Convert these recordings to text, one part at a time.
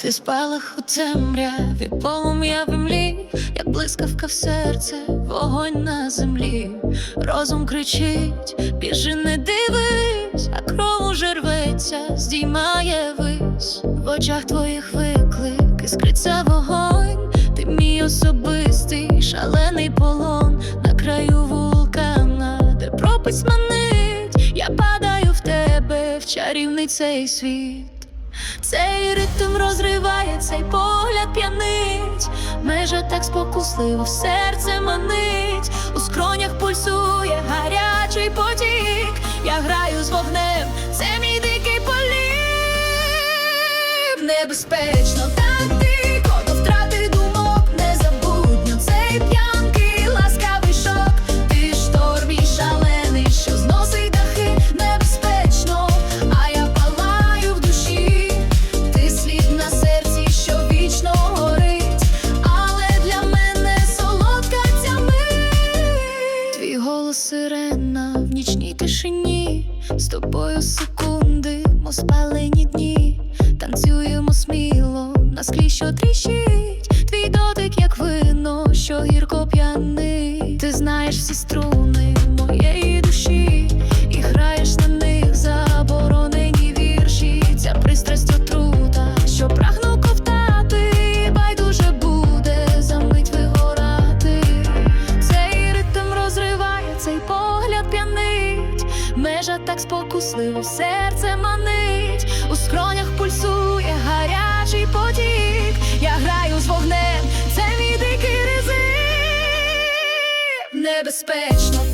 Ти спалах у темряві, полум'я в імлі, як блискавка в серце, вогонь на землі, розум кричить, біжи, не дивись, а кров уже рветься, здіймає вись в очах твоїх виклик, іскриться вогонь, ти мій особистий, шалений полон. На краю вулкана, де пропасть манить, я падаю в тебе, в чарівний цей світ. Цей ритм розриває, цей погляд п'янить, межа так спокусливо серце манить, у скронях пульсує гарячий потік, я граю з вогнем, це мій дикий полів, Небезпечно тишині, з тобою секунди, мо спалені дні, танцюємо сміло на склі, що тріщить, твій дотик, як вино, що гірко п'яний. Ти знаєш всі струни межа так спокусливо серце манить, у скронях пульсує гарячий потік. Я граю з вогнем, це мій дикий ризик. Небезпечно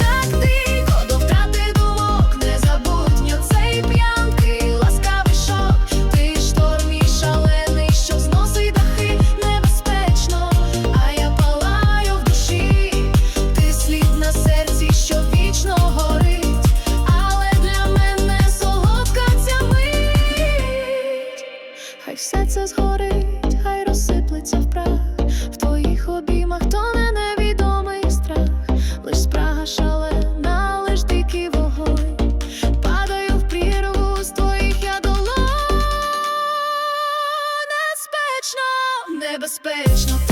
серце згорить, хай розсиплеться в прах в твоїх обіймах то не невідомий страх, лиш спрага шалена, лиш дикий вогонь, падаю в прірву з твоїх я. Небезпечно, небезпечно.